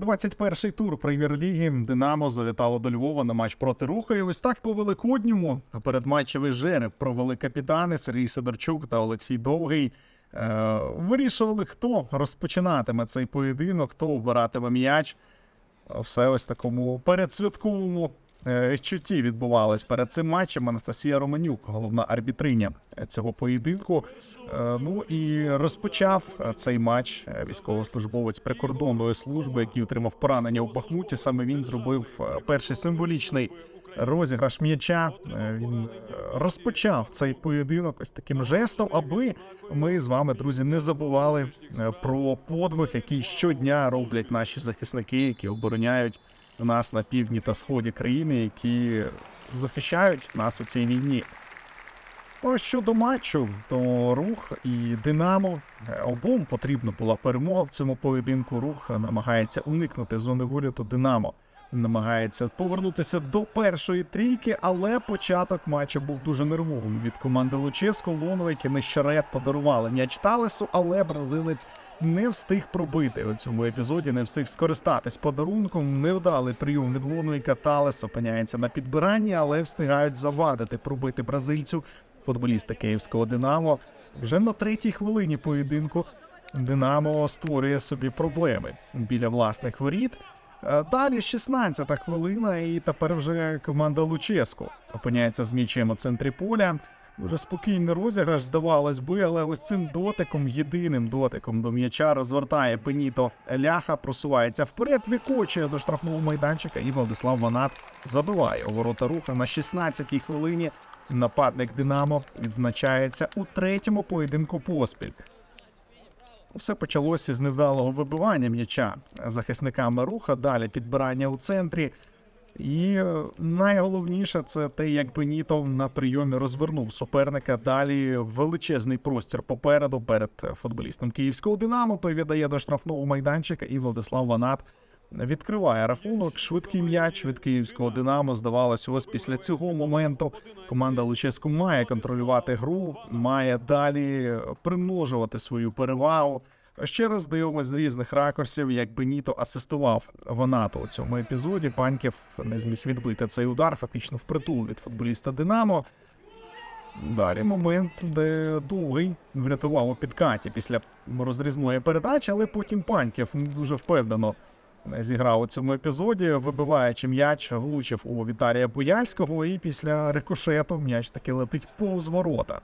21-й тур прем'єр-ліги Динамо завітало до Львова на матч проти Руха. І ось так по великодньому передматчевий жереб провели капітани Сергій Сидорчук та Олексій Довгий. Е, вирішували, хто розпочинатиме цей поєдинок, хто обиратиме м'яч. Все ось такому передсвятковому е, чутті відбувалось перед цим матчем. Анастасія Романюк, головна арбітриня цього поєдинку. Е, Ну і розпочав е, цей матч військовослужбовець прикордонної служби, який отримав поранення у Бахмуті. Саме він зробив перший символічний розіграш м'яча. Він розпочав цей поєдинок ось таким жестом, аби ми з вами, друзі, не забували про подвиг, який щодня роблять наші захисники, які обороняють нас на півдні та сході країни, які захищають нас у цій війні. А щодо матчу, то рух і Динамо е, обом потрібна була перемога в цьому поєдинку. Рух намагається уникнути зони виліту Динамо. Намагається повернутися до першої трійки, але початок матчу був дуже нервовим від команди Луческо. Лоновики нещерет подарували м'яч Талесу, але бразилець не встиг пробити у цьому епізоді, не встиг скористатись подарунком. Невдалий прийом від Лоновика Талес опиняється на підбиранні, але встигають завадити пробити бразильцю футболіста київського Динамо. Вже на третій хвилині поєдинку Динамо створює собі проблеми біля власних воріт. Е, Далі 16-та хвилина, і тепер вже команда Луческо опиняється з м'ячем у центрі поля. Дуже спокійний розіграш, здавалось би, але ось цим дотиком, єдиним дотиком до м'яча розвертає Пеніто Ляха, просувається вперед, викочує до штрафного майданчика, і Владислав Ванат забиває у ворота руха на 16-й хвилині. Нападник Динамо відзначається у третьому поєдинку поспіль. Все почалося з невдалого вибивання м'яча захисниками руха, далі підбирання у центрі. І е, найголовніше це те, як Беніто на прийомі розвернув суперника. Далі величезний простір попереду перед футболістом київського Динамо. Той віддає до штрафного майданчика, і Владислав Ванат відкриває рахунок. Швидкий м'яч від київського Динамо. Здавалось, ось після цього моменту команда Луческу має контролювати гру, має далі примножувати свою перевагу. Ще раз дивимося з різних ракурсів, як Беніто асистував Ванату у цьому епізоді. Паньків не зміг відбити цей удар, фактично впритул від футболіста Динамо. Далі момент, де Довгий врятував у підкаті після розрізної передачі, але потім Паньків дуже впевнено зіграв у цьому епізоді, вибиваючи м'яч, влучив у Віталія Буяльського, і після рикошету м'яч таки летить повз ворота.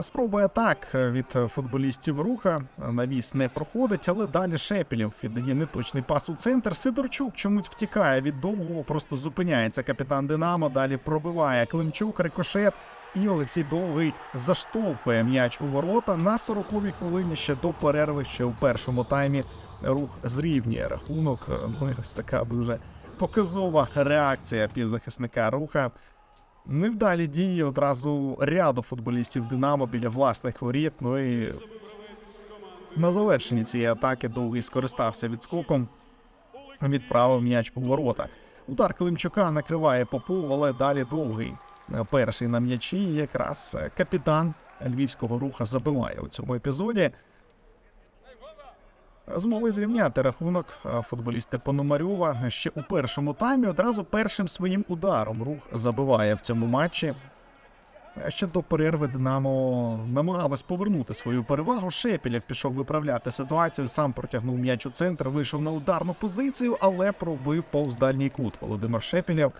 Спроби атак від футболістів руха навіс не проходить, але далі Шепілів віддає неточний пас у центр. Сидорчук чомусь втікає від довгого, просто зупиняється капітан Динамо. Далі пробиває Климчук, рикошет. І Олексій Довгий заштовхує м'яч у ворота на 40-й хвилині ще до перерви, ще у першому таймі рух зрівнює рахунок. Ну і ось така дуже показова реакція півзахисника руха. Невдалі дії одразу ряду футболістів Динамо біля власних воріт. Ну і на завершенні цієї атаки довгий скористався відскоком, відправив м'яч у ворота. Удар Климчука накриває Попов, але далі довгий. Перший на м'ячі якраз капітан львівського руха забиває у цьому епізоді. Змогли зрівняти рахунок а, футболісти Пономарьова ще у першому таймі. Одразу першим своїм ударом рух забиває в цьому матчі. Ще до перерви Динамо намагалось повернути свою перевагу. Шепілєв пішов виправляти ситуацію, сам протягнув м'яч у центр, вийшов на ударну позицію, але пробив повз дальній кут. Володимир Шепілєв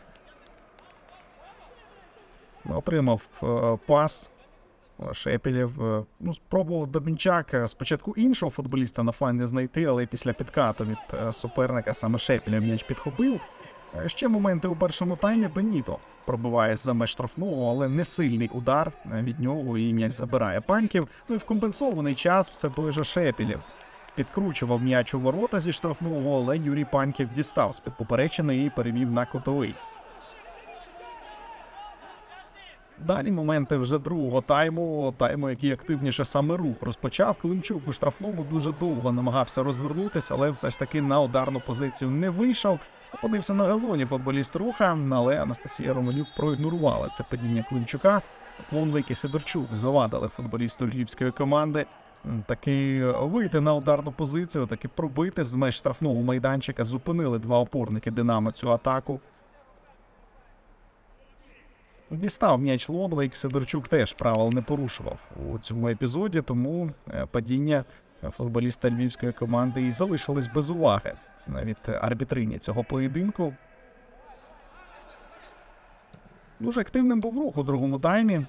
отримав е, пас Шепелєв е, ну, спробував Добінчак е, спочатку іншого футболіста на фланзі знайти, але після підкату від е, суперника саме Шепелєв м'яч підхопив. Е, Ще моменти у першому таймі Беніто пробиває за меж штрафного, але не сильний удар е, від нього і м'яч забирає паньків. Ну і в компенсований час все той же Шепелєв. Підкручував м'яч у ворота зі штрафного, але Юрій Паньків дістав з-під поперечини і перевів на котовий. Далі моменти вже другого тайму, тайму, який активніше саме рух розпочав. Климчук у штрафному дуже довго намагався розвернутися, але все ж таки на ударну позицію не вийшов. Опинився на газоні футболіст руха, але Анастасія Романюк проігнорувала це падіння Климчука. Плонвик і Сидорчук завадили футболісту львівської команди. таки вийти на ударну позицію, таки пробити з меж штрафного майданчика. Зупинили два опорники Динамо цю атаку. Дістав м'яч Лоблейк, Сидорчук теж правил не порушував у цьому епізоді, тому е, падіння футболіста львівської команди і залишилось без уваги від арбітрині цього поєдинку. Дуже активним був рух у другому таймі.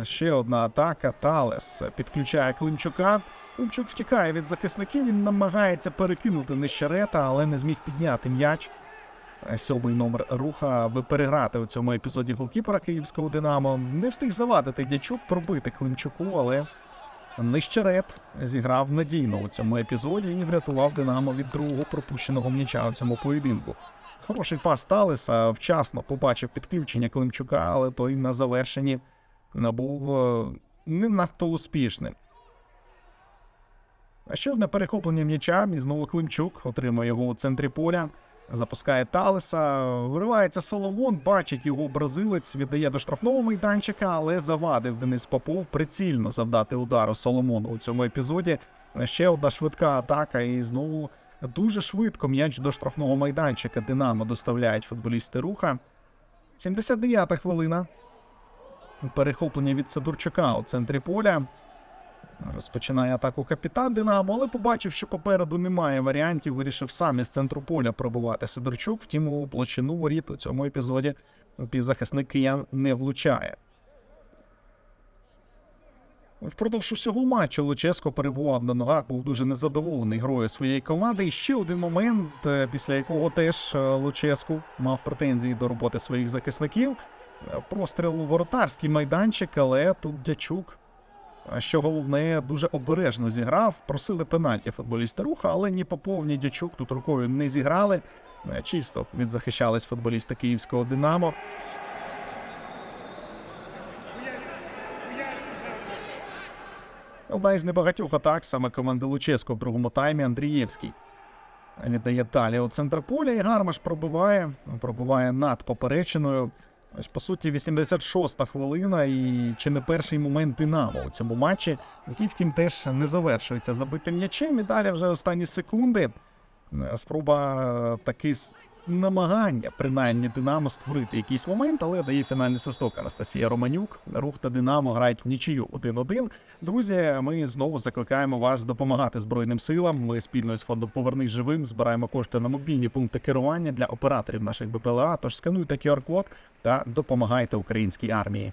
Е, Ще одна атака. Талес підключає Климчука. Климчук втікає від захисників. Він намагається перекинути нещерета, але не зміг підняти м'яч. Сьомий номер руха, аби переграти у цьому епізоді голкіпера київського Динамо. Не встиг завадити дячук, пробити Климчуку, але Нищерет зіграв надійно у цьому епізоді і врятував Динамо від другого пропущеного м'яча у цьому поєдинку. Хороший пас Талеса вчасно побачив підключення Климчука, але той на завершенні був е, не надто успішним. А ще одне перехоплення м'яча, і знову Климчук отримує його у центрі поля. Запускає Талеса, виривається Соломон, бачить його бразилець, віддає до штрафного майданчика, але завадив Денис Попов прицільно завдати удару Соломону у цьому епізоді. Ще одна швидка атака, і знову дуже швидко м'яч до штрафного майданчика Динамо доставляють футболісти руха. 79-та хвилина. Перехоплення від Сидорчука у центрі поля. Розпочинає атаку капітан Динамо, але побачив, що попереду немає варіантів, вирішив сам із центру поля пробувати Сидорчук. Втім, у площину воріт у цьому епізоді півзахисник киян не влучає. Впродовж усього матчу Луческо перебував на ногах, був дуже незадоволений грою своєї команди. І ще один момент, е, після якого теж е, Луческу мав претензії до роботи своїх захисників. Е, Простріл у воротарський майданчик, але тут дячук що головне, дуже обережно зіграв. Просили пенальті футболіста руха, але ні Попов, ні Дячук тут рукою не зіграли. Е, Чисто відзахищались футболісти київського Динамо. Одна із небагатьох атак саме команди Луческо в другому таймі Андрієвський. Віддає далі у центр поля і Гармаш пробиває, пробиває над поперечиною. Ось, по суті, 86-та хвилина, і чи не перший момент Динамо у цьому матчі, який, втім, теж не завершується забитим м'ячем. І далі вже останні секунди. е, Спроба таки намагання, принаймні, Динамо створити якийсь момент, але дає фінальний свисток Анастасія Романюк. Рух та Динамо грають в нічию 1-1. Друзі, ми знову закликаємо вас допомагати Збройним силам. Ми спільно з фондом Повернись живим збираємо кошти на мобільні пункти керування для операторів наших БПЛА. Тож скануйте QR-код та допомагайте українській армії.